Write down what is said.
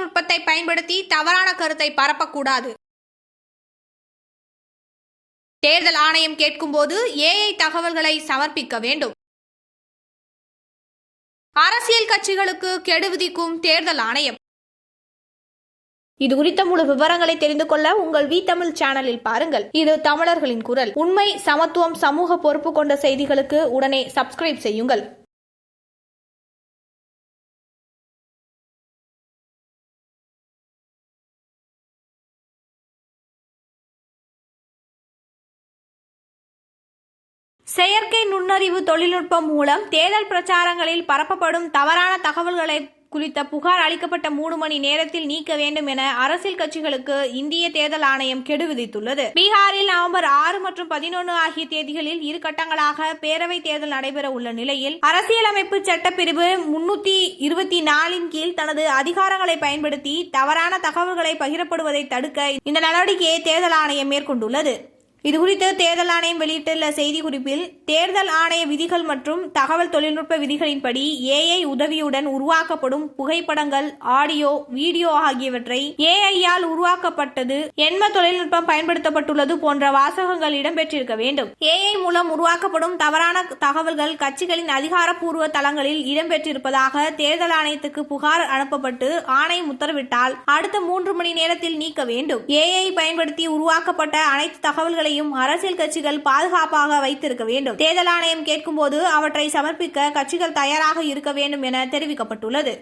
தொழில்நுட்பத்தை பயன்படுத்தி தவறான கருத்தை பரப்பக்கூடாது. தேர்தல் ஆணையம் கேட்கும்போது ஏஐ தகவல்களை சமர்ப்பிக்க வேண்டும். அரசியல் கட்சிகளுக்கு கெடுவிதிக்கும் தேர்தல் ஆணையம். இது குறித்த முழு விவரங்களை தெரிந்து கொள்ள உங்கள் வி தமிழ் சேனலில் பாருங்கள். இது தமிழர்களின் குரல். உண்மை சமத்துவம் சமூக பொறுப்பு கொண்ட செய்திகளுக்கு உடனே சப்ஸ்கிரைப் செய்யுங்கள். செயற்கை நுண்ணறிவு தொழில்நுட்பம் மூலம் தேர்தல் பிரச்சாரங்களில் பரப்பப்படும் தவறான தகவல்களை குறித்த புகார் அளிக்கப்பட்ட மூணு மணி நேரத்தில் நீக்க வேண்டும் என அரசியல் கட்சிகளுக்கு இந்திய தேர்தல் ஆணையம் கெடு விதித்துள்ளது பீகாரில் நவம்பர் ஆறு மற்றும் பதினொன்று ஆகிய தேதிகளில் இரு கட்டங்களாக பேரவை தேர்தல் நடைபெற உள்ள நிலையில் அரசியலமைப்பு சட்டப்பிரிவு முன்னூத்தி இருபத்தி நாலின் கீழ் தனது அதிகாரங்களை பயன்படுத்தி தவறான தகவல்களை பகிரப்படுவதை தடுக்க இந்த நடவடிக்கையை தேர்தல் ஆணையம் மேற்கொண்டுள்ளது. இதுகுறித்து தேர்தல் ஆணையம் வெளியிட்டுள்ள செய்திக்குறிப்பில் தேர்தல் ஆணைய விதிகள் மற்றும் தகவல் தொழில்நுட்ப விதிகளின்படி ஏஐ உதவியுடன் உருவாக்கப்படும் புகைப்படங்கள் ஆடியோ வீடியோ ஆகியவற்றை ஏஐயால் உருவாக்கப்பட்டது எண்ம தொழில்நுட்பம் பயன்படுத்தப்பட்டுள்ளது போன்ற வாசகங்கள் இடம்பெற்றிருக்க வேண்டும். ஏஐ மூலம் உருவாக்கப்படும் தவறான தகவல்கள் கட்சிகளின் அதிகாரப்பூர்வ தளங்களில் இடம்பெற்றிருப்பதாக தேர்தல் ஆணையத்துக்கு புகார் அனுப்பப்பட்டு ஆணையம் உத்தரவிட்டால் அடுத்த மூன்று மணி நேரத்தில் நீக்க வேண்டும். ஏஐ பயன்படுத்தி உருவாக்கப்பட்ட அனைத்து தகவல்களை தகவல்களையும் அரசியல் கட்சிகள் பாதுகாப்பாக வைத்திருக்க வேண்டும். தேர்தல் ஆணையம் கேட்கும்போது அவற்றை சமர்ப்பிக்க கட்சிகள் தயாராக இருக்க வேண்டும் என தெரிவிக்கப்பட்டுள்ளது.